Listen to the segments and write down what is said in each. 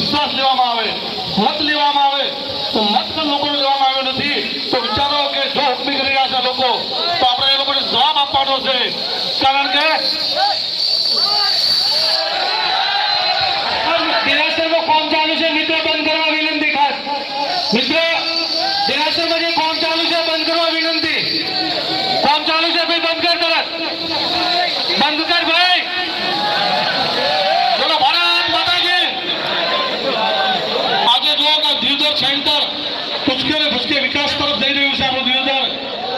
વિશ્વાસ લેવામાં આવે મત લેવામાં આવે તો મત પણ લોકોને લેવામાં આવ્યો નથી તો વિચારો કે જો હુકમી કરી રહ્યા છે લોકો તો આપણે એ લોકોને જવાબ આપવાનો છે કારણ કે દેરાસરમાં ફોર્મ ચાલુ છે મિત્રો બંધ કરવા વિનંતી ખાસ મિત્રો દેરાસરમાં જે ફોર્મ ચાલુ છે બંધ કરવા વિનંતી ફોર્મ ચાલુ છે ભાઈ બંધ કર તરત બંધ કર ભાઈ બોલો ભારત માતા કી આજે જુઓ કે દિયોદર સેન્ટર ટુચકે ને ફુચકે વિકાસ તરફ જઈ રહ્યું છે આપણું દિયોદર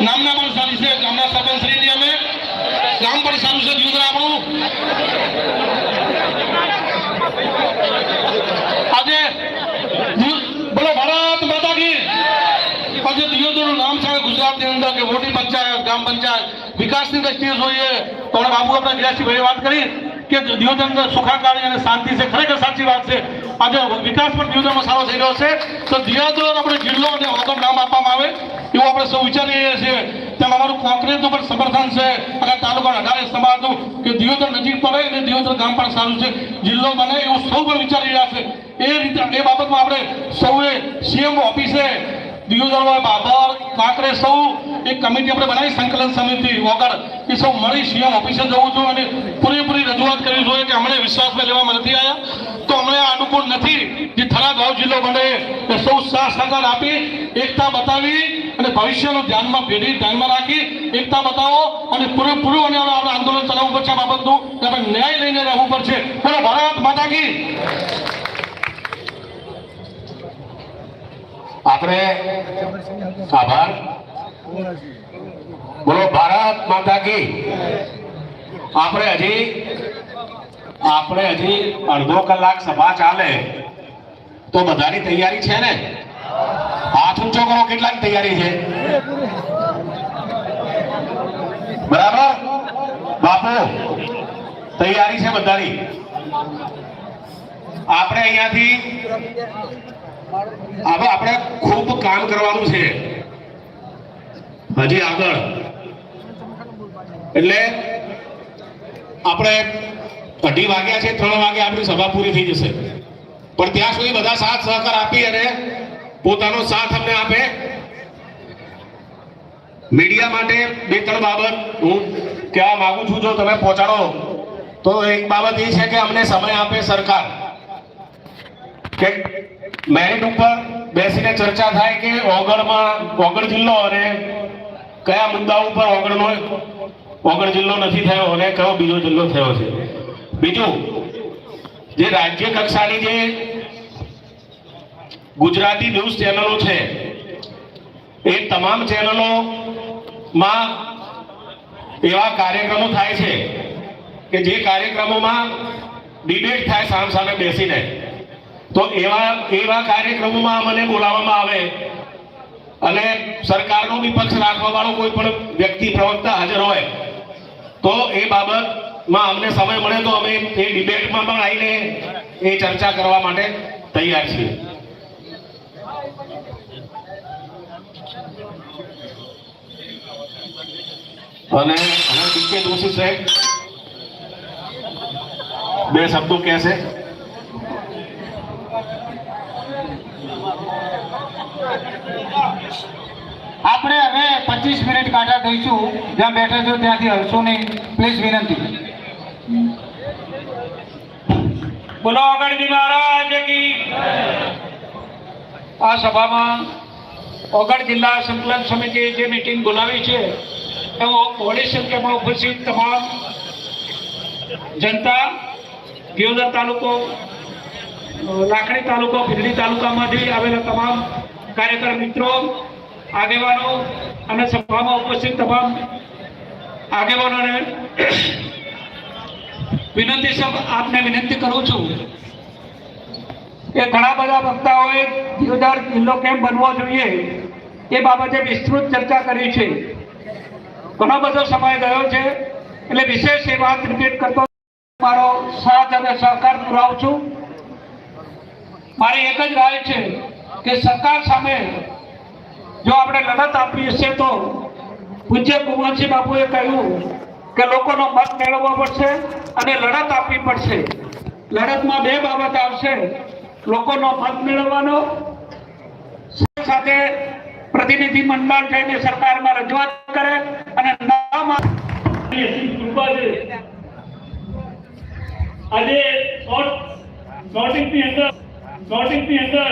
નામના પણ સારી છે ગામના સરપંચ શ્રીની અમે ગામ પણ સારું છે દિયોદર આપણું આજે દિયો- બોલો ભારત માતા કી આજે દિયોદરનું નામ છે ગુજરાતની અંદર કે મોટી પંચાયત ગ્રામ પંચાયત વિકાસની દ્રષ્ટિએ જોઈએ, તો આપણે બાબુ આપણા ગિરાસીભાઈએ વાત કરી કે અંદર સુખાકારી અને શાંતિ છે. ખરેખર સાચી વાત છે. આજે વિકાસ પણ દિયોદરમાં સારો થઈ રહ્યો છે. તો દિયોદર આપણે જિલ્લો અને વગર નામ આપવામાં આવે એવું આપણે સૌ વિચારી રહ્યા છીએ. તેમ અમારું કોંગ્રેસનું પણ સમર્થન છે. અને તાલુકા અઢારે સમાજનું કે દિયોદર નજીક પડે અને દિયોદર ગામ પણ સારું છે. જિલ્લો બને એવું સૌ પણ વિચારી રહ્યા છે. એ રીતે એ બાબતમાં આપણે સૌએ સીએમ ઓફિસે દિયોદર બાબર કાંકરે સૌ એક કમિટી આપણે બનાવી સંકલન સમિતિ વગર એ સૌ મળી સીએમ ઓફિસે જવું જોઈએ અને પૂરેપૂરી રજૂઆત કરવી જોઈએ કે અમને વિશ્વાસમાં લેવામાં નથી આવ્યા તો અમને અનુકૂળ નથી જે થરાદ વાવ જિલ્લો બને એ સૌ સાથ સહકાર આપી, એકતા બતાવી અને ભવિષ્યનું ધ્યાનમાં પેઢી ધ્યાનમાં રાખી, એકતા બતાવો અને પૂરેપૂરું અને આપણે આંદોલન ચલાવવું પડશે આ બાબતનું. આપણે ન્યાય લઈને રહેવું પડશે. બોલો, ભારત આપણે આભાર. બોલો, ભારત માતા કી. આપણે હજી આપણે હજી અડધો કલાક સભા ચાલે. તો બધાની તૈયારી છે ને? હાથ ઊંચો કરો, કેટલાની તૈયારી છે? બરાબર? બાપુ, તૈયારી છે બધાની. આપણે અહીંયાથી હવે આપણે ખૂબ કામ કરવાનું છે. હજી આગળ. એટલે આપણે અઢી વાગ્યા છે, ત્રણ વાગે આપણી સભા પૂરી થઈ જશે. પણ ત્યાં સુધી બધા સાથ સહકાર આપી અને પોતાનો સાથ અમને આપે. મીડિયા માટે બે, ત્રણ બાબત હું કહેવા માંગુ છું, જો તમે પહોંચાડો, તો એક બાબત એ છે કે અમને સમય આપે સરકાર. કે મેરિટ ઉપર બેસીને ચર્ચા થાય કે ઓગળમાં ઓગળ જિલ્લો અને કયા મુદ્દા ઉપર ઓગળનો ઓગળ જિલ્લો નથી થયો અને કયો બીજો જિલ્લો થયો છે. બીજું, જે રાજ્ય કક્ષાની જે ગુજરાતી ન્યૂઝ ચેનલો છે, એ તમામ ચેનલોમાં એવા કાર્યક્રમો થાય છે કે જે કાર્યક્રમોમાં ડિબેટ થાય સામ સામે બેસીને. તો એવા એવા કાર્યક્રમોમાં મને બોલાવવામાં આવે અને સરકારનો વિપક્ષ રાખવા વાળો કોઈ પણ વ્યક્તિ પ્રવક્તા હાજર હોય, તો એ બાબતમાં અમને સમય મળે તો અમે એ ડિબેટમાં પણ આવીને એ ચર્ચા કરવા માટે તૈયાર છીએ. અને હવે ડીકે જોશી સાહેબ, બે શબ્દો કહેશે. આપણે હવે પચીસ મિનિટ કાઢા દઈશું જ્યાં બેઠા છો ત્યાંથી હલશો નહીં. પ્લીઝ વિનંતી. બોલો અગણજી મહારાજ કી. આ સભામાં ઓગણ જિલ્લા સંકલન સમિતિએ જે મિટિંગ બોલાવી છે, એમાં મોડી સંખ્યામાં ઉપસ્થિત તમામ જનતા દિયોદર તાલુકો લાખણી તાલુકો પીરડી તાલુકામાંથી આવેલા તમામ કાર્યકર મિત્રો આગેવાનો અને સભામાં ઉપસ્થિત તમામ આગેવાનોને વિનંતી સબ આપને વિનંતી કરું છું કે ઘણા બધા વક્તાઓએ દિયોદર જિલ્લો કેમ બનવો જોઈએ એ બાબતે વિસ્તૃત ચર્ચા કરી છે. ઘણો બધો સમય ગયો છે એટલે વિશેષ એ વાત રિપીટ કરતો મારો સાથ અને સહકાર પુરાવું છું. મારી એક જ રાય છે કે સરકાર સામે જો આપણે લડત આપવી છે તો પૂજ્ય કુંવરજી બાપુએ કહ્યું કે લોકોનો મત મેળવવો પડશે અને લડત આપવી પડશે. લડતમાં બે બાબત આવશે. લોકોનો મત મેળવવાનો, સાથે પ્રતિનિધિ મંડળ થઈને સરકારમાં રજૂઆત કરે અને આજે નોટિંગની અંદર નોટિંગની અંદર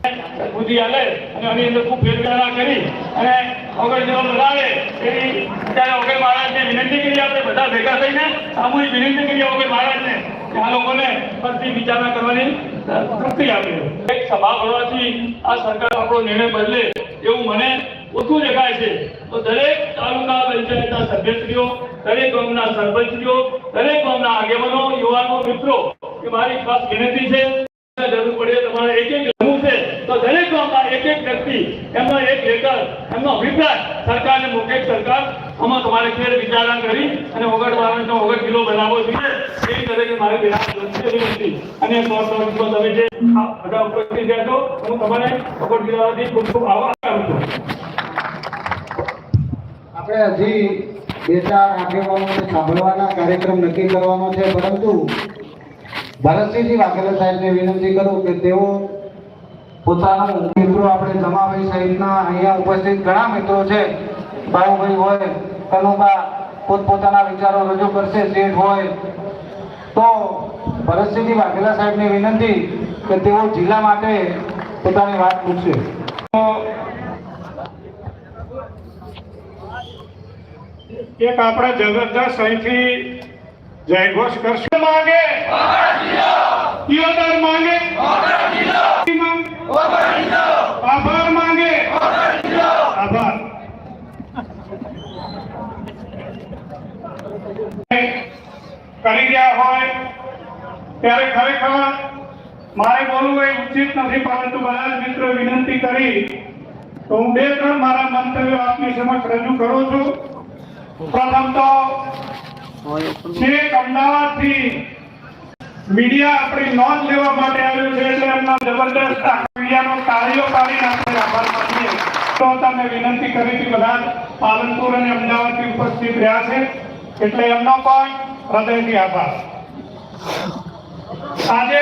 બુદ્ધિ હાલે અને આની અંદર ખૂબ ફેરફાર કરી અને ઓગણ જેવો બનાવે એવી ત્યારે ઓગણ મહારાજને વિનંતી કરી આપણે બધા ભેગા થઈને સામૂહિક વિનંતી કરીએ ઓગણ મહારાજને કે આ લોકોને ફરીથી વિચારણા કરવાની શક્તિ આપે. એક સભા ભરવાથી આ સરકાર આપણો નિર્ણય બદલે એવું મને ઓછું દેખાય છે. તો દરેક તાલુકા પંચાયતના સભ્યશ્રીઓ, દરેક ગામના સરપંચીઓ દરેક ગામના આગેવાનો, યુવાનો, મિત્રો કે મારી ખાસ વિનંતી છે. જરૂર પડે તમારે એક એક તો દરેક ગામમાં એક એક વ્યક્તિ, એમનો એક લેટર, એમનો અભિપ્રાય સરકારને મૂકે સરકાર. આમાં તમારે ફેર વિચારણા કરી અને ઓગણ બારનો ઓગણ કિલો બનાવવો જોઈએ એ તરીકે મારે વિનંતી અને સો તમે જે બધા ઉપસ્થિત રહ્યા છો, હું તમારે ઓગણ કિલોથી ખૂબ ખૂબ આભાર કરું છું. આપણે હજી બે ચાર આગેવાનોને સાંભળવાના કાર્યક્રમ નક્કી કરવાનો છે, પરંતુ ભરતસિંહજી વાઘેલા સાહેબને વિનંતી કરું કે તેઓ પોતાનું મિત્રો આપણે જમાભાઈ સહિતના અહીંયા ઉપસ્થિત ઘણા મિત્રો છે. ભાઈ હોય કનુબા પોતપોતાના વિચારો રજૂ કરશે શેઠ હોય. તો ભરતસિંહજી વાઘેલા સાહેબને વિનંતી કે તેઓ જિલ્લા માટે પોતાની વાત પૂછશે એક આપણે જબરદસ્ત અહીંથી જયઘોષ કરશું. માંગે. માંગે આભાર માંગે. આભાર. કરી રહ્યા હોય, ત્યારે ખરેખર મારે બોલવું એ ઉચિત નથી, પરંતુ બધા જ મિત્રો વિનંતી કરી, તો હું બે ત્રણ મારા મંતવ્યો આપની સમક્ષ રજૂ કરું છું. પ્રથમ તો, છેક અમદાવાદથી મીડિયા આપણી નોંધ લેવા માટે આવ્યું છે એટલે એમના જબરદસ્ત મીડિયાનો તાળીઓ પાડીને આપણે આભાર માનીએ. તો તમને વિનંતી કરી હતી બધા પાલનપુર અને અમદાવાદથી ઉપસ્થિત રહ્યા છે. એટલે એમનો પણ હૃદયથી આભાર. આજે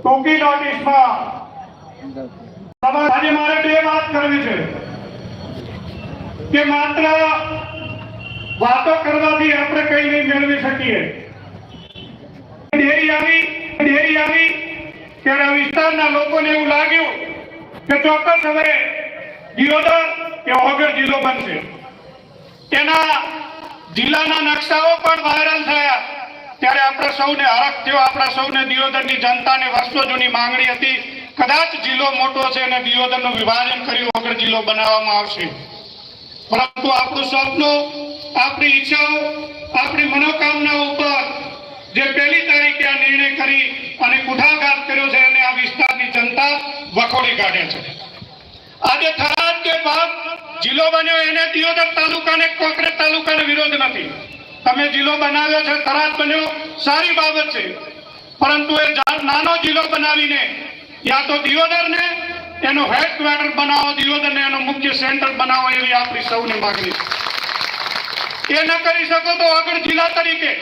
ટૂંકી નોટિસમાં આજે મારે બે વાત કરવી છે. કે માત્ર વાતો કરવાથી આપણે કઈ નહીં મેળવી શકીએ. ડેરી આવી ડેરી આવી ત્યારે આ વિસ્તારના લોકોને એવું લાગ્યું કે ચોક્કસ હવે દિયોદર કે વગર જિલ્લો બનશે. તેના જિલ્લાના નકશાઓ પણ વાયરલ થયા. ત્યારે આપણે સૌને હરખ થયો. આપણા સૌને દિયોદરની જનતાને વર્ષો જૂની માંગણી હતી. કદાચ જિલ્લો મોટો છે અને દિયોદરનું વિભાજન કર્યું વગર જિલ્લો બનાવવામાં આવશે. પરંતુ આપણું સ્વપ્ન, આપણી ઈચ્છાઓ, આપણી મનોકામના ઉપર જે પહેલી તારીખે આ નિર્ણય કરી અને કુઠાઘાત કર્યો છે અને આ વિસ્તારની જનતા વખોડી કાઢે છે. આજે થરાદ કે ભાગ જિલ્લો બન્યો એને દિયોદર તાલુકાને કોકરેજ તાલુકાને વિરોધ નથી. તમે જિલ્લો બનાવ્યો છે, થરાદ બન્યો, સારી બાબત છે. પરંતુ એ નાનો જિલ્લો બનાવીને યા તો દિયોદરને એનો હેડક્વાર્ટર બનાવો, દિયોદરને એનો મુખ્ય સેન્ટર બનાવો એવી આપણી સૌની માગણી છે. એ ન કરી શકો તો આગળ જિલ્લા તરીકે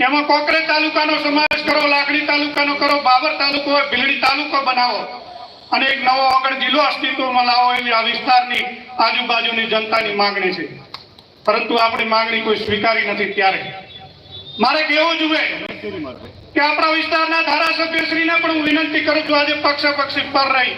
એમાં કોકરેજ તાલુકાનો સમાવેશ કરો, લાકડી તાલુકાનો કરો, બાબર તાલુકો હોય, ભીલડી તાલુકો બનાવો. અને એક નવો આગળ જિલ્લો અસ્તિત્વમાં લાવો એવી આ વિસ્તારની આજુબાજુની જનતાની માંગણી છે. પરંતુ આપણી માંગણી કોઈ સ્વીકારી નથી ત્યારે. મારે કેવું જોઈએ કે આપણા વિસ્તારના ધારાસભ્યશ્રીને પણ હું વિનંતી કરું છું, આજે પક્ષ પક્ષી પર રહી.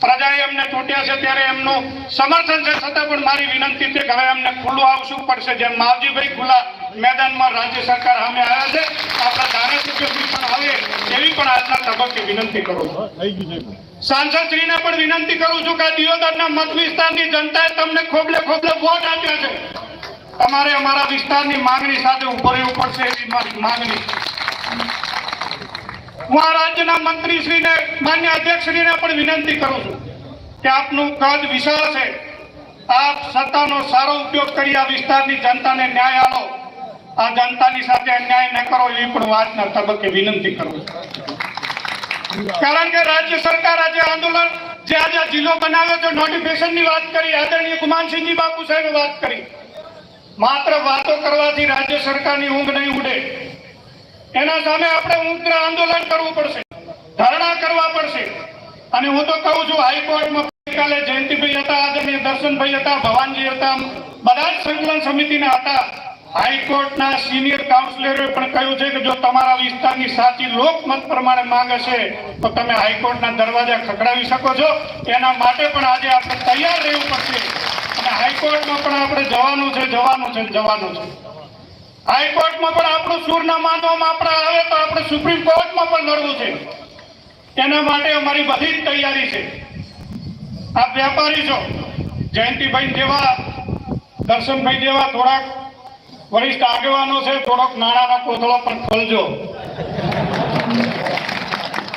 પ્રજાએ અમને ચૂંટ્યા છે ત્યારે એમનું સમર્થન છે, છતાં પણ મારી વિનંતી છે કે હવે અમને ખુલ્લું આવશું પડશે. જેમ માવજીભાઈ ખુલ્લા મેદાનમાં રાજ્ય સરકાર સામે આવ્યા છે. આપણા ધારાસભ્યશ્રી પણ આવે એવી પણ આજના તબક્કે વિનંતી કરું છું. સાંસદશ્રીને પણ વિનંતી કરું છું કે દિયોદરના મત વિસ્તારની જનતાએ તમને ખોબલે ખોબલે વોટ આપ્યા છે. તમારે અમારા વિસ્તારની માંગણી સાથે ઊભો રહેવું પડશે એવી મારી માંગણી. હું આ રાજ્યના મંત્રીશ્રીને માન્ય અધ્યક્ષશ્રીને પણ વિનંતી કરું છું કે આપનું કદ વિશાળ છે. આપ સત્તાનો સારો ઉપયોગ કરી આ વિસ્તારની જનતાને ન્યાય આપો. આ જનતાની સાથે અન્યાય ન કરો એવી પણ વાતના તબક્કે વિનંતી કરું કારણ કે રાજ્ય સરકાર આજે આંદોલન, જે આજે જિલ્લો બનાવ્યો છે નોટિફિકેશનની વાત કરી, આદરણીય ગુમાનસિંહજી બાપુ સાહેબે વાત કરી. માત્ર વાતો કરવાથી રાજ્ય સરકારની ઊંઘ નહીં ઉડે. એના સામે આપણે ઉગ્ર આંદોલન કરવું પડશે લડવા પડશે. અને હું તો કહું છું, હાઈકોર્ટમાં ગઈકાલે જયંતિભાઈ હતા, આદરણીય દર્શનભાઈ હતા, ભવાનજી હતા, બધા જ સંકલન સમિતિના હતા. હાઈકોર્ટના સિનિયર કાઉન્સિલરે પણ કહ્યું છે કે જો તમારા વિસ્તારની સાચી લોકમત પ્રમાણે માંગ હશે તો તમે હાઈકોર્ટના દરવાજા ખખડાવી શકો છો. એના માટે પણ આજે આપણે તૈયાર રહેવું પડશે. અને હાઈકોર્ટમાં પણ આપણે જવાનું છે જવાનું છે જવાનું છે. હાઈકોર્ટમાં પણ આપણું સૂર ના માનવામાં આપણે આવે તો આપણે સુપ્રીમ કોર્ટમાં પણ લડવું છે. એના માટે અમારી બધી જ તૈયારી છે. આપ વેપારી છો. જયંતિભાઈ જેવા, દર્શનભાઈ જેવા થોડાક વરિષ્ઠ આગેવાનો છે, થોડોક નાણાંનો કોથળો પણ ખોલજો.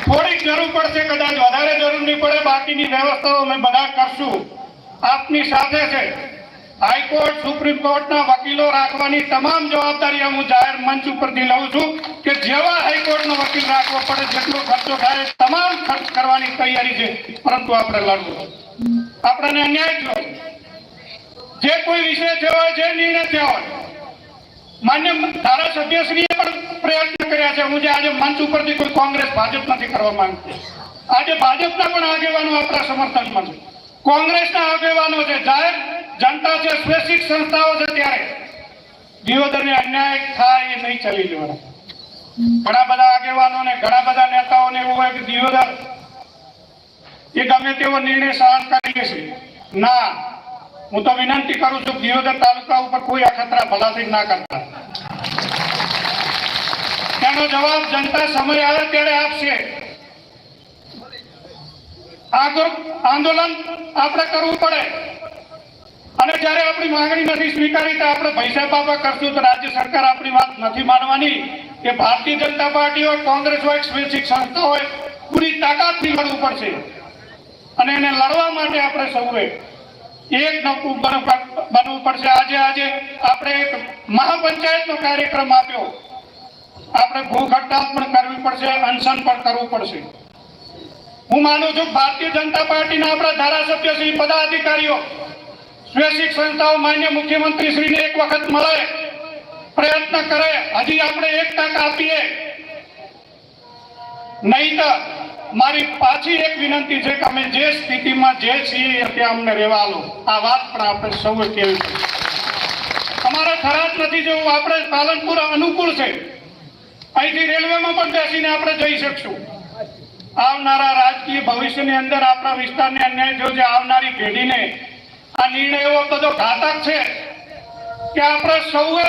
થોડીક જરૂર પડશે, કદાચ વધારે જરૂર નહીં પડે, બાકીની વ્યવસ્થાઓ અમે બધા કરશું. આપની સાથે છે. હાઈકોર્ટ, સુપ્રીમ કોર્ટના વકીલો રાખવાની તમામ જવાબદારી હું જાહેર મંચ ઉપરથી લઉં છું કે જેવા હાઈકોર્ટનો વકીલ રાખવો પડે, જેટલો ખર્ચો થાય, તમામ ખર્ચ કરવાની તૈયારી છે. પરંતુ આપણે લડવું આપણને અન્યાય થયો. જે કોઈ વિષય થયો હોય, જે નિર્ણય થયો હોય માન્ય ધારાસભ્યશ્રીએ પણ પ્રયત્ન કર્યા છે. હું જે આજે મંચ ઉપરથી કોઈ કોંગ્રેસ ભાજપ નથી કરવા માંગતી આજે ભાજપના પણ આગેવાનો આપણા સમર્થનમાં છે. કોંગ્રેસના આગેવાનો છે. જાહેર જનતા છે, સ્વૈચ્છિક સંસ્થાઓ છે ત્યારે. દિયોદરને અન્યાય થાય એ નહીં ચાલી જવાના. ઘણા બધા આગેવાનોને, ઘણા બધા નેતાઓને એવું હોય કે દિયોદર એ ગમે તેવો નિર્ણય સહન કરી લેશે. ના હું તો વિનંતી કરું છું દિયોદર તાલુકા ઉપર કોઈ અખતરા ભલાથી ના કરતા. તેનો જવાબ જનતા સમય આવે ત્યારે આપશે. આંદોલન આપણે કરવું પડે. અને જ્યારે આપણી માંગણી નથી સ્વીકારી તો આપણે પૈસા પાપા કરશું તો રાજ્ય સરકાર આપણી વાત નથી માનવાની. કે ભારતીય જનતા પાર્ટી હોય, કોંગ્રેસ હોય, સ્વૈચ્છિક સંસ્થા હોય, પૂરી તાકાતથી લડવું પડશે. અને એને લડવા માટે આપણે સૌએ એક નવું બનવું પડશે. આજે આજે આપણે એક મહાપંચાયતનો કાર્યક્રમ આપ્યો. આપણે ભૂખ હડતાલ પણ કરવી પડશે, અનશન પણ કરવું પડશે. હું માનું છું ભારતીય જનતા પાર્ટીના આપણા ધારાસભ્ય શ્રી પદાધિકારીઓ, સ્વૈચ્છિક સંસ્થાઓ, માન્ય મુખ્યમંત્રી શ્રીને એક વખત મળે, પ્રયત્ન કરે. હજી આપણે એક તક આપીએ. નહીં તો મારી પાછી એક વિનંતી છે કે અમે જે સ્થિતિમાં જે છીએ ત્યાં અમને રહેવા લો આ વાત પણ આપણે સૌએ કેવી છે. થરાદ નથી જવું આપણે પાલનપુર અનુકૂળ છે. અહીંથી રેલવેમાં પણ બેસીને આપણે જઈ શકશું. આવનારા રાજકીય ભવિષ્યની અંદર આપણા વિસ્તારને અન્યાય થયો છે, આવનારી પેઢીને. આ નિર્ણય એવો બધો ઘાતક છે કે આપણે સૌએ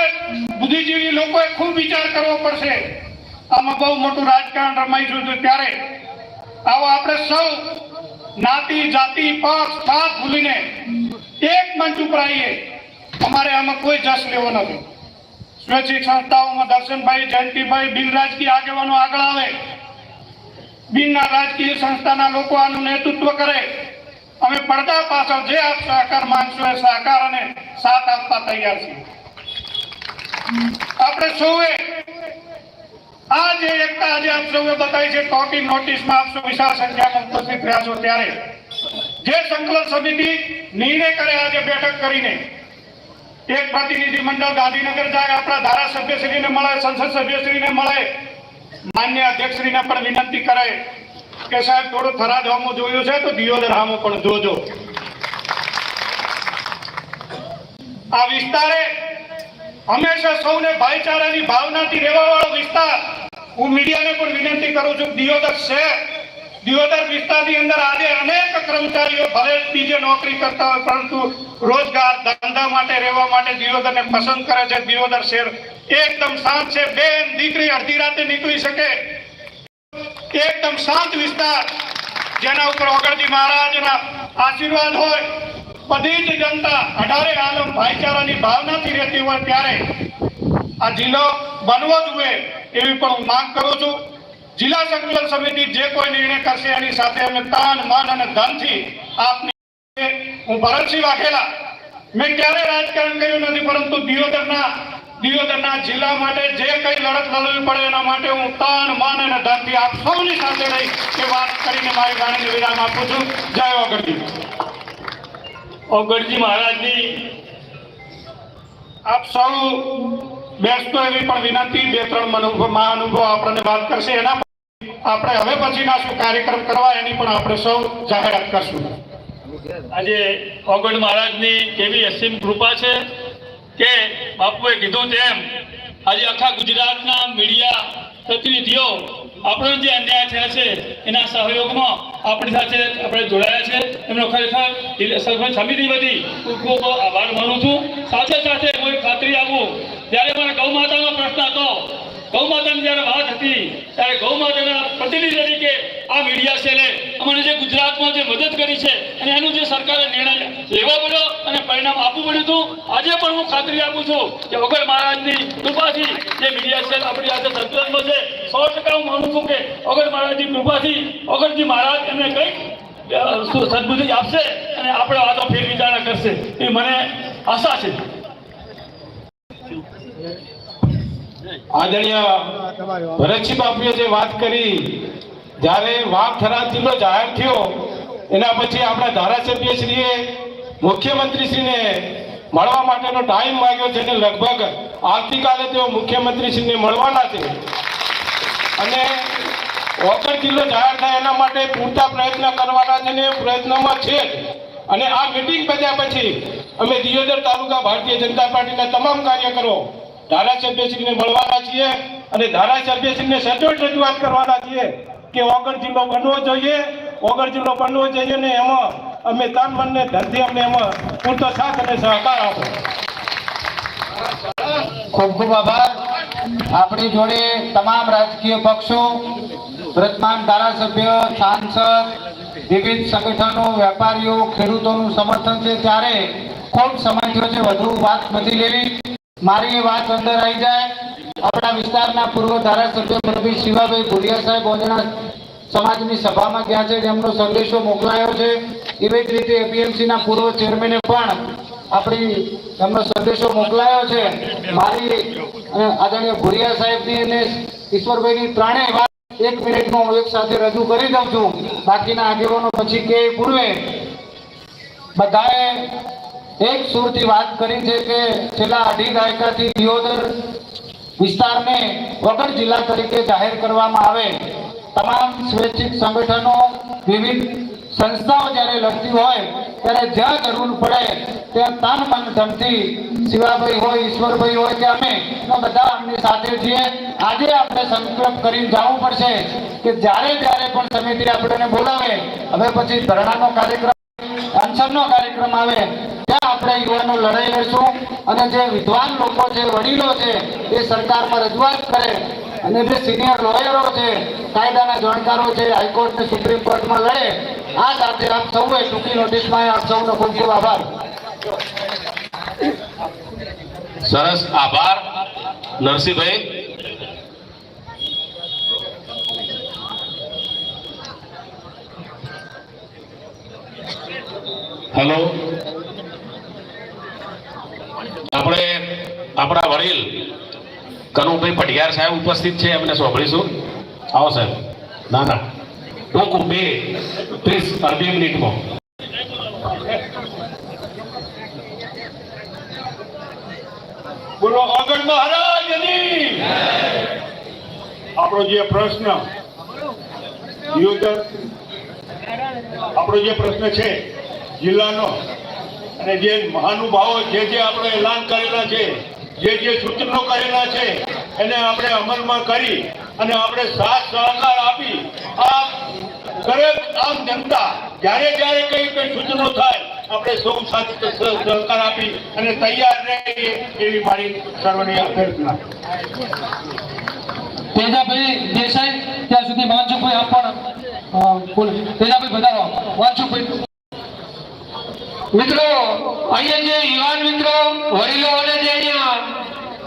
બુદ્ધિજીવી લોકોએ ખૂબ વિચાર કરવો પડશે. આમાં બહુ મોટું રાજકારણ રમાઈશું છે ત્યારે આવો આપણે સૌ જ્ઞાતિ જાતિ, પક્ષ પાત ભૂલીને એક મંચ ઉપર આવીએ. અમારે આમાં કોઈ જશ લેવો નથી. સ્વૈચ્છિક સંસ્થાઓમાં દર્શનભાઈ, જયંતિભાઈ, બિન રાજકીય આગેવાનો આગળ આવે. બિનના રાજકીય સંસ્થાના લોકો આનું નેતૃત્વ કરે. અમે પડદા પાછળ જે આપ સહકાર માંગશો એ સહકાર અને સાથ આપવા તૈયાર છીએ. આપણે સૌએ આ જે એકતા આજે આપ સૌએ બતાવી છે ટોકી નોટિસમાં આપ સૌ વિશાળ સંખ્યામાં ઉપસ્થિત રહ્યા છો ત્યારે. જે સંકલન સમિતિ નિર્ણય કરે આજે બેઠક કરીને, એક પ્રતિનિધિ મંડળ ગાંધીનગર જાય, આપણા ધારાસભ્યશ્રીને મળે, સંસદ સભ્યશ્રીને મળે. માન્ય અધ્યક્ષશ્રીને પણ વિનંતી કરે કે સાહેબ, થોડું થરાદ હામું જોયું છે તો દિયોદર હામું પણ જોજો. આ વિસ્તારે હંમેશા સૌને ભાઈચારાની ભાવનાથી રહેવા વાળો વિસ્તાર હું મીડિયાને પણ વિનંતી કરું છું, દિયોદર શહેર દિયોદર વિસ્તારની અંદર આજે અનેક કર્મચારીઓ ભલે બીજે નોકરી કરતા હોય, પરંતુ રોજગાર, ધંધા માટે, રહેવા માટે દિયોદરને પસંદ કરે છે. દિયોદર શહેર એકદમ શાંત છે. બેન, દીકરી અડધી રાતે નીકળી શકે. એકદમ શાંત વિસ્તાર. જેના ઉપર વગરજી મહારાજના આશીર્વાદ હોય. બધી જ જનતા, અઢારે આલમ, ભાઈચારાની ભાવનાથી રહેતી હોય ત્યારે આ જિલ્લો બનવો જોઈએ એવી પણ હું માંગ કરું છું. જિલ્લા સંકલન સમિતિ જે કોઈ નિર્ણય કરશે એની સાથે અમે તાન મન અને ધનથી આપની હું ભરતસિંહ વાઘેલા. મેં ક્યારે રાજકારણ કર્યું નથી પરંતુ દિયોદરના દિયોદરના જિલ્લા માટે જે કઈ લડત લડવી પડે એના માટે હું તાન મન અને ધનથી આપ સૌની સાથે રહી એ વાત કરીને મારી વાણીને વિરામ આપું છું. જય વગરજી ઓગણજી મહારાજની આપ સૌ બેસતો એવી પણ વિનંતી, બે, ત્રણ મહાનુભવ આપણને વાત કરશે. એના આપણે હવે પછીના શું કાર્યક્રમ કરવા એની પણ આપણે સૌ જાહેરાત કરશું. આજે ઓગણ મહારાજની કેવી અસીમ કૃપા છે કે બાપુએ કીધું તેમ આજે આખા ગુજરાતના મીડિયા પ્રતિનિધિઓ આપણો જે અન્યાય થયા છે, એના સહયોગમાં આપણી સાથે આપણે જોડાયા છે. એમનો ખરેખર સરપંચ સમિતિ બધી ખૂબ આભાર માનું છું. સાથે સાથે કોઈ ખાતરી આપું, જ્યારે મારા ગૌ માતાનો પ્રશ્ન હતો ગૌ માતાની જ્યારે વાત હતી, ત્યારે ગૌ માતાના પ્રતિનિધિ તરીકે આ મીડિયા સેલે અમને જે ગુજરાતમાં જે મદદ કરી છે અને એનું જે સરકારે નિર્ણય લેવો પડ્યો અને પરિણામ આપવું પડ્યું હતું, આજે પણ હું ખાતરી આપું છું કે વગર મહારાજની કૃપાથી જે મીડિયા સેલ આપણી આજે સંતુલનમાં છે સો ટકા હું માનું છું કે અગર મહારાજની કૃપાથી, અગરજી મહારાજ એમને કંઈક સદબુદ્ધિ આપશે અને આપણે વાતો ફેર વિચારણા કરશે. એ મને આશા છે. આદરણીય ભરતસિંહ બાપુએ જે વાત કરી, જ્યારે વાઘથરા જિલ્લો જાહેર થયો, એના પછી આપણા ધારાસભ્યશ્રીએ, મુખ્યમંત્રીશ્રીને મળવા માટેનો ટાઈમ માંગ્યો છે અને લગભગ આવતીકાલે તેઓ મુખ્યમંત્રીશ્રીને મળવાના છે. અને ઓગણ જિલ્લો જાહેર થાય એના માટે પૂરતા પ્રયત્ન કરવાના છે ને પ્રયત્નોમાં છે અને આ મિટિંગ કર્યા પછી અમે દિયોદર તાલુકા ભારતીય જનતા પાર્ટીના તમામ કાર્યકરો, ધારાસભ્યશ્રીને મળવાના છીએ અને ધારાસભ્યશ્રીને સચોટ રજૂઆત કરવાના છીએ કે ઓગણ જિલ્લો બનવો જોઈએ ઓગણ જિલ્લો બનવો જોઈએ ને એમાં અમે તન મનને ધરતી અમને એમાં પૂરતો સાથ અને સહકાર આપો. ખૂબ ખૂબ આભાર. આપણી જોડે તમામ રાજકીય પક્ષો, વર્તમાન ધારાસભ્ય, સાંસદ, વિવિધ સંગઠનો, વેપારીઓ, ખેડૂતોનું સમર્થન છે. ત્યારે ખૂબ સમય થયો છે, વધુ વાત નથી લેવી. મારી એ વાત અંદર આવી જાય. આપણા વિસ્તારના પૂર્વ ધારાસભ્ય પ્રવીણ શિવાભાઈ ભુરિયા સાહેબ ઓંજણા સમાજની સભામાં ગયા છે જેમનો સંદેશો મોકલાયો છે. એવી જ રીતે એપીએમસીના પૂર્વ ચેરમેને પણ આપણી એમનો સંદેશો મોકલાયો છે. મારી આદરણીય ભુરિયા સાહેબની અને ઈશ્વરભાઈની ત્રણેય વાત એક મિનિટમાં હું એક સાથે રજૂ કરી દઉં છું. બાકીના આગેવાનો પછી કે પૂર્વે બધાએ એક સુરથી વાત કરી છે કે છેલ્લા અઢી દાયકાથી દિયોદર વિસ્તારને વગર જિલ્લા તરીકે જાહેર કરવામાં આવે. તમામ સ્વૈચ્છિક સંગઠનો, વિવિધ સંસ્થાઓ જ્યારે લડતી હોય, ત્યારે જ્યાં જરૂર પડે, ત્યાં તાન મન ધનથી શિવાભાઈ હોય, ઈશ્વરભાઈ હોય કે અમે બધા અમની સાથે છીએ. આજે આપણે સંકલ્પ કરીને જવું પડશે કે જ્યારે જ્યારે પણ સમિતિ આપણને બોલાવે. હવે પછી ધરણાનો કાર્યક્રમ અનશનનો કાર્યક્રમ આવે. ત્યાં આપણે યુવાનો લડાઈ લડશું અને જે વિદ્વાન લોકો છે, વડીલો છે, એ સરકારમાં રજૂઆત કરે. અને જે સિનિયર લોયરો છે, કાયદાના જાણકારો છે હાઈકોર્ટ ને સુપ્રીમ કોર્ટમાં લડે, આ સાથે આપ સૌએ ટૂંકી નોટિસમાં આપ સૌનો ખૂબ ખૂબ આભાર. સરસ આભાર. નરસિંહભાઈ? હેલો આપણે, આપણા વડીલ કનુભાઈ પટિયાર સાહેબ ઉપસ્થિત છે, એમને સાંભળીશું. આવો સાહેબ. ના ના ટૂંકું બે, ત્રીસ, અડધી મિનિટમાં. બોલો આગળ આપણો જે પ્રશ્ન, યુદ્ધ, આપણો જે પ્રશ્ન છે, જિલ્લાનો, અને જે મહાનુભાવો જે જે આપણે એલાન કરેલા છે જે જે સૂચનો કરેલા છે, એને આપણે અમલમાં કરી અને આપણે સાથ સહકાર આપી આ દરેક આમ જનતા. જ્યારે જ્યારે કઈ કઈ સૂચનો થાય, આપણે સૌ સાથે સહ- સહકાર આપી અને તૈયાર રહીએ એવી મારી સર્વની અભ્યર્થના તેજાભાઈ દેસાઈ, ત્યાં સુધી વાંચુભાઈ આપ પણ બોલો. તેજાભાઈ, વધારો. વાંચુભાઈ મિત્રો, અહીંયા જે યુવાન મિત્રો, વડીલો અને જે અહીંયા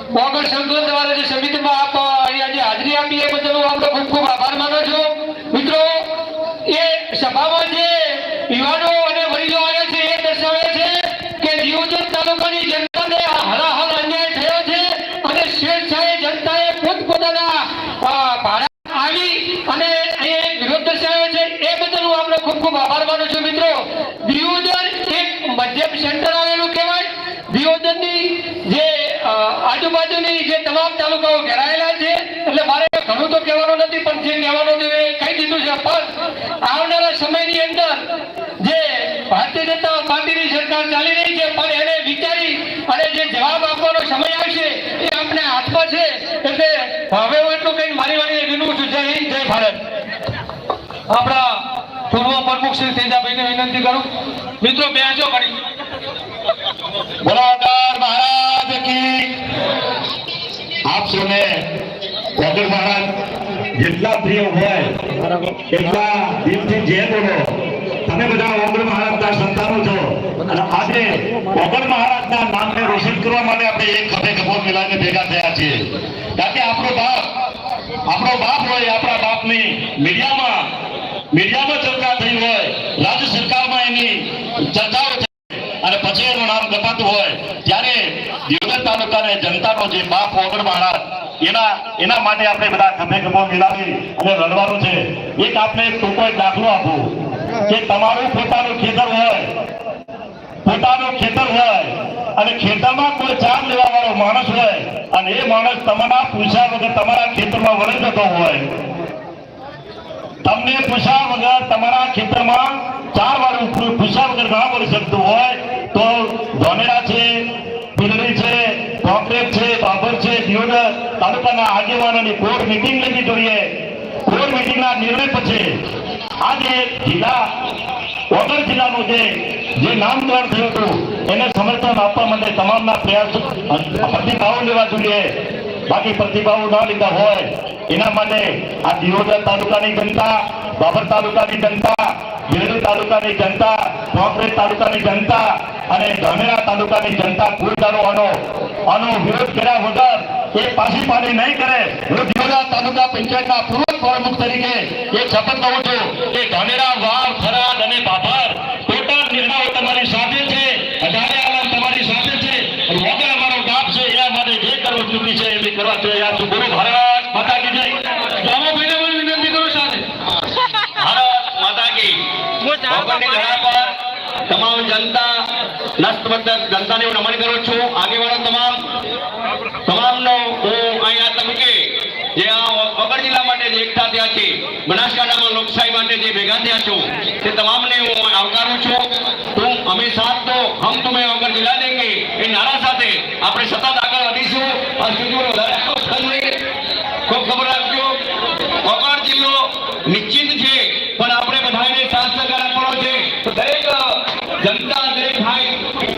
મોગલ સંતો દ્વારા જે સમિતિમાં આપ અહીંયા જે હાજરી આપી એ બદલ હું આપનો ખૂબ ખૂબ આભાર માનું છું મિત્રો એ સભામાં જે યુવાનો અને વડીલો આવ્યા છે એ દર્શાવે છે કે દિયોદર તાલુકાની જનતાને હરાહર અન્યાય થયો છે અને સ્વેચ્છાએ જનતાએ પોતપોતાના અ, ભાડા આવી અને અહીંયા એક વિરોધ દર્શાવ્યો છે એ બદલ હું આપનો ખૂબ ખૂબ આભાર માનું છું મિત્રો દિયોદર એક સેન્ટર આવેલું કહેવાય, દિયોદરની જે આજુબાજુની જે તમામ તાલુકાઓ ઘેરાયેલા છે. એટલે મારે ઘણું તો કહેવાનું નથી, પણ જે કહેવાનું છે કહી દીધું છે. પણ આવનારા સમયની અંદર જે ભારતીય જનતા પાર્ટીની સરકાર ચાલી રહી છે, પણ એને વિચારી અને જે જવાબ આપવાનો સમય આવશે એ આપણે હાથમાં છે. એટલે હવે હું એટલું કહીને મારી વાળી વિનવું છું. જય હિન્દ, જય ભારત. આપણા પૂર્વ પ્રમુખ શ્રી તેજાભાઈને વિનંતી કરું. મિત્રો, બે બેસો ઘડી. બરાબર મહારાજ કી આપ સૌને વગર મહારાજ, જેટલા પ્રિય હોય, એટલા દિલથી જે બોલો. તમે બધા વગર મહારાજના સંતાનો છો. અને આજે વગર મહારાજના નામને રોશન કરવા માટે આપણે એક ખભે ખભો મિલાવીને ભેગા થયા છીએ. કારણ કે આપણો બાપ આપણો બાપ હોય, આપણા બાપની મીડિયામાં મીડિયામાં ચર્ચા થઈ હોય, રાજ્ય સરકારમાં એની ચર્ચાઓ થઈ અને પછી એનું નામ કપાતું હોય. ત્યારે દિવગર તાલુકાને જનતાનો જે બાપ વગર મહારાજ એના એના માટે આપણે બધા ખભે ખભો મિલાવી અને લડવાનું છે. એક આપણે ટૂંકો એક દાખલો આપો. કે તમારું પોતાનું ખેતર હોય, પોતાનું ખેતર હોય, અને ખેતરમાં કોઈ ચાર લેવા વાળો માણસ હોય, અને એ માણસ તમારા પૂછ્યા વગર તમારા ખેતરમાં વળી જતો હોય. તમને પૂછ્યા વગર તમારા ખેતરમાં ચાર વાર પૂછા વગર ના બોલી શકતું હોય તો ધોનેરા છે તાલુકાના આગેવાનોની કોર મિટિંગ લેવી જોઈએ. કોર મિટિંગના નિર્ણય પછી આજે જિલ્લા વગર જિલ્લાનું જે જે નામકરણ થયું હતું, એને સમર્થન આપવા માટે તમામના પ્રયાસો પ્રતિભાવો લેવા જોઈએ. બાકી પ્રતિભાવો ના લીધા હોય, એના માટે આ દિયોદર તાલુકાની જનતા, બાબર તાલુકાની જનતા, ગીરડી તાલુકાની જનતા કોંગ્રેસ તાલુકાની જનતા અને ધાનેરા તાલુકાની જનતા કોઈ આનો આનો વિરોધ કર્યા વગર એ પાછી પાણી નહીં કરે. હું દિયોદર તાલુકા પંચાયતના પૂર્વ પ્રમુખ તરીકે એ શપથ લઉં છું કે ધાનેરા વાવ ખરાદ અને બાબર ટોટલ નિર્ણયો તમારી સાથે છે અઢારે આલમ તમારી સાથે છે અને વગર અમારો બાપ છે એના માટે જે કરવું કરવા જોઈએ આ છું ગુરુ ભારત માતા કી જય ભાઈને પણ વિનંતી કરો સાથે. ભારત માતા કી ભગવાનની ધરા પર તમામ જનતા નસ્તબદ્ધ જનતાને હું નમન કરું છું. આગેવાનો તમામ તમામનો હું અહીંયા આ જે આ વગર જિલ્લા માટે જે એકઠા થયા છે બનાસકાંઠામાં લોકશાહી માટે જે ભેગા થયા છો તે તમામને હું આવકારું છું. તું અમે સાથ તો હમ તુમે વગર જિલ્લા દેંગે. એ નારા સાથે આપણે સતત ખૂબ ખબર રાખજો જિલ્લો નિશ્ચિત છે પણ આપણે બધાને સાથ સહકાર આપવાનો છે. દરેક જનતા દરેક ભાઈ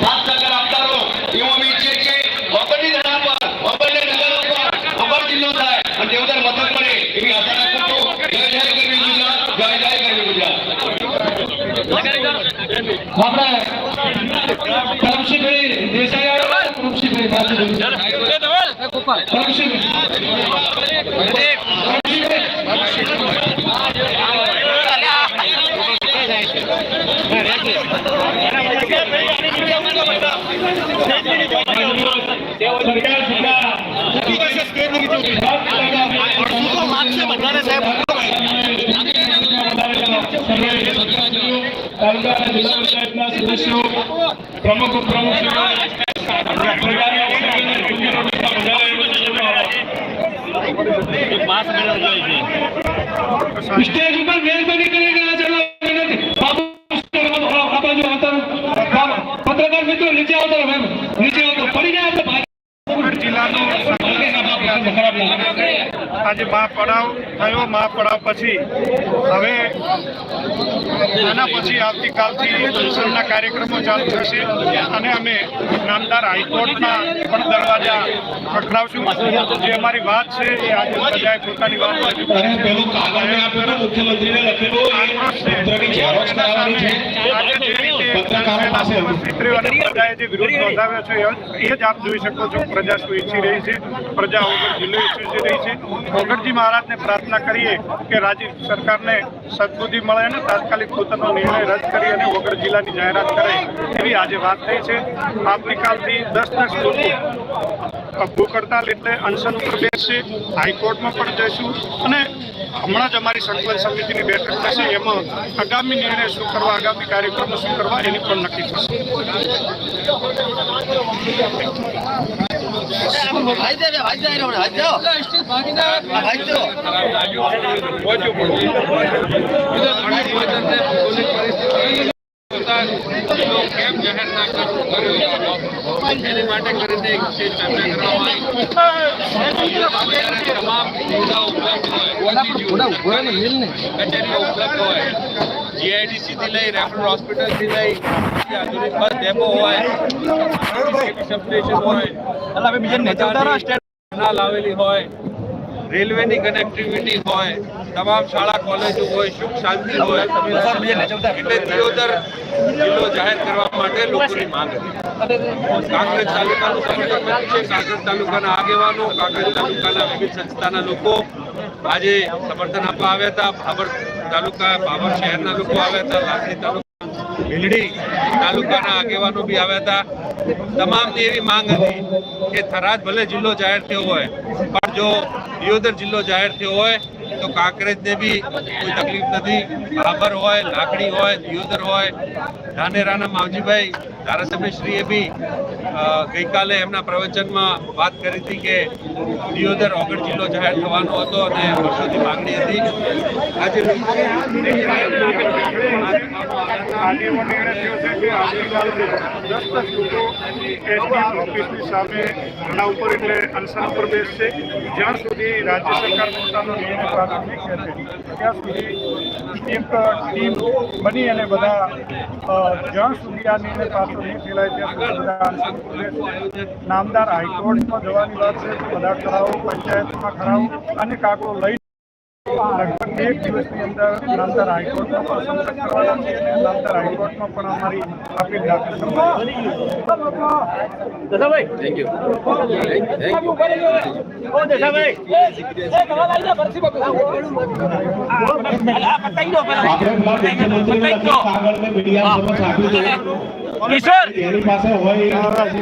સાથ સહકાર આપતા રહો. એવું અમે ઈચ્છીએ છીએ વગરની ધરા પર વગરની નગરો પર વગર જિલ્લો થાય અને દેવદર મથક પડે એવી આશા રાખું છું. જય જય ગરવી ગુજરાત જય જય ગરવી ગુજરાત. તાલુકાના જિલ્લા પંચાયતના સદસ્યો પ્રમુખ ઉપપ્રમુખ સ્ટેજ ઉપર મહેરબાની કરીને આ ચલો વિનંતી બાબુ આ બાજુ આવતા પત્રકાર મિત્રો નીચે આવતા રહો, નીચે આવતા પડી જાય આપણે ભાગ- જિલ્લાનો ખરાબ લાગે આજે મહાપડાવ થયો મહાપડાવ પછી. હવે આના પછી આવતીકાલથી દર્શનના કાર્યક્રમો ચાલુ થશે અને અમે નામદાર હાઈકોર્ટના પણ દરવાજા ખખડાવશું. જે અમારી વાત છે એ આજે પ્રજાએ પોતાની વાત રજૂ કરી છે. આજે પત્રકારો પાસે પ્રજાએ જે વિરોધ નોંધાવ્યો છે એ જ આપ જોઈ શકો છો. પ્રજા શું ઈચ્છી રહી છે. પ્રજા વગર જિલ્લો ઈચ્છી રહી છે. વગરજી મહારાજને પ્રાર્થના કરીએ કે રાજ્ય સરકારને સદબુદ્ધિ મળે અને તાત્કાલિક પોતાનો નિર્ણય રદ કરી અને વગર જિલ્લાની જાહેરાત કરે એવી આજે વાત થઈ છે. આવતીકાલથી દસ દસ લોકો ભૂખ હડતાલ એટલે અનશન ઉપર બેસશે. હાઈકોર્ટમાં પણ જઈશું. અને હમણાં જ અમારી સંકલન સમિતિની બેઠક થશે. એમાં આગામી નિર્ણય શું કરવા આગામી કાર્યક્રમો શું કરવા એની પણ નક્કી ઉપલબ્ધ જીઆઈડીસી થી લઈ રેફરલ હોસ્પિટલથી લઈ આધુનિક બસ ડેપો હોય સબસ્ટેશન હોય કેનાલ આવેલી હોય રેલવેની કનેક્ટિવિટી હોય તમામ શાળા કોલેજો હોય સુખ શાંતિ હોય એટલે દિયોદર જિલ્લો જાહેર કરવા માટે લોકોની માંગ હતી. કાંકરેજ તાલુકાનું સંગઠન છે કાંકરેજ તાલુકાના આગેવાનો કાંકરેજ તાલુકાના વિવિધ સંસ્થાના લોકો આજે સમર્થન આપવા આવ્યા હતા. ભાભર તાલુકા, ભાભર શહેરના લોકો આવ્યા હતા. લાખણી તાલુકા ભીલડી તાલુકાના આગેવાનો બી આવ્યા હતા. તમામની એવી માંગ હતી કે થરાદ ભલે જિલ્લો જાહેર થયો હોય, પણ જો દિયોદર જિલ્લો જાહેર થયો હોય, તો કાંકરેજને બી કોઈ તકલીફ નથી. ભાભર હોય, લાકડી હોય, દિયોદર હોય ધાનેરાના માવજીભાઈ ધારાસભ્યશ્રીએ બી ગઈકાલે એમના પ્રવચનમાં વાત કરી હતી કે દિયોદર ઓગણ જિલ્લો જાહેર થવાનો હતો અને વર્ષોથી માંગણી હતી. આજે સામે ઉપર એટલે અનશન ઉપર બેસશે જ્યાં સુધી રાજ્ય સરકાર પોતાનો ત્યાં સુધી એક ટીમ બની અને બધા જ્યાં સુધી આ નિર્ણય પાછો નહીં ફેલાય ત્યાં સુધી નામદાર હાઈકોર્ટમાં જવાની વાત છે. બધા ઠરાવો પંચાયતમાં ઠરાવો અને કાગળો લઈ લગભગ એક દિવસની અંદર નામદાર હાઈકોર્ટમાં પણ સંપર્ક કરવાના છે અને નામદાર હાઈકોર્ટમાં પણ અમારી અપીલ દાખલ કરવાની એની પાસે હોય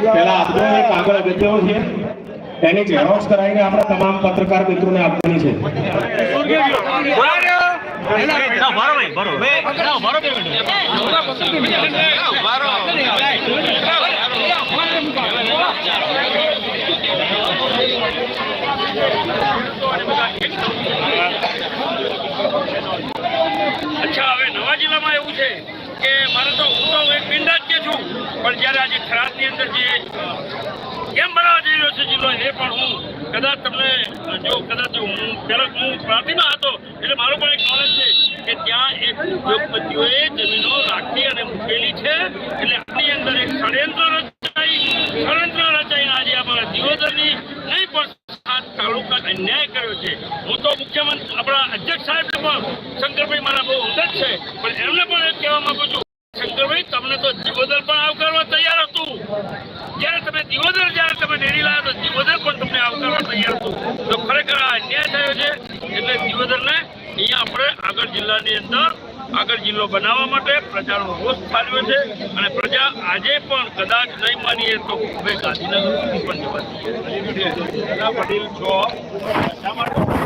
પેલા આપણો એક કાગળ અગત્યનો છે એની ઝેરોક્સ કરાવીને આપણા તમામ પત્રકાર મિત્રોને આપવાની છે. અચ્છા, હવે નવા જિલ્લામાં એવું છે કે મારે તો હું તો એક પિંડા જ કે છું. પણ જ્યારે આજે થરાદની અંદર જે કેમ બનાવવા જઈ રહ્યો પણ હું કદાચ તમને, જો કદાચ હું પહેલા હું પ્રાંતિમાં હતો, એટલે મારું પણ એક નોલેજ છે કે ત્યાં એક ઉદ્યોગપતિઓએ જમીનો રાખી અને મૂકેલી છે. એટલે આની અંદર એક ષડયંત્ર રચાઈ, ષડયંત્ર રચાઈને આજે અમારા દિયોદરની નહીં પણ તાલુકા અન્યાય કર્યો છે. હું તો મુખ્યમંત્રી, આપણા અધ્યક્ષ સાહેબને પણ શંકરભાઈ મારા બહુ ઉદ્ધત છે. પણ એમને પણ એ કહેવા માંગુ છું તો જીવોદર પણ આવકારવા તૈયાર હતું. જ્યારે તમે જીવોદર જ્યારે તમે ડેરી લાવ્યા તો જીવોદર પણ તમને આવકારવા તૈયાર હતું. તો ખરેખર આ અન્યાય થયો છે. એટલે દિવોદરને અહીંયા આપણે આગળ જિલ્લાની અંદર આગળ જિલ્લો બનાવવા માટે પ્રજાનો હોશ ફાળવ્યો છે. અને પ્રજા આજે પણ કદાચ નહીં માનીએ તો હવે ગાંધીનગર પણ જવા દઈએ.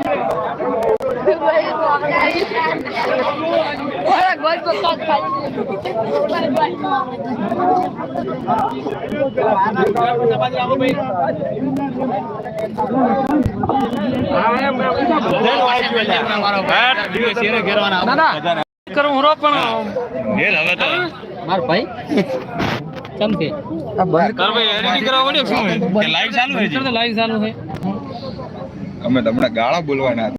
એના વડીલ છો શા માટે ગુજરાતનો વારસો નથી? Olha, agora live eu tô અમે તમને ગાળા બોલવાના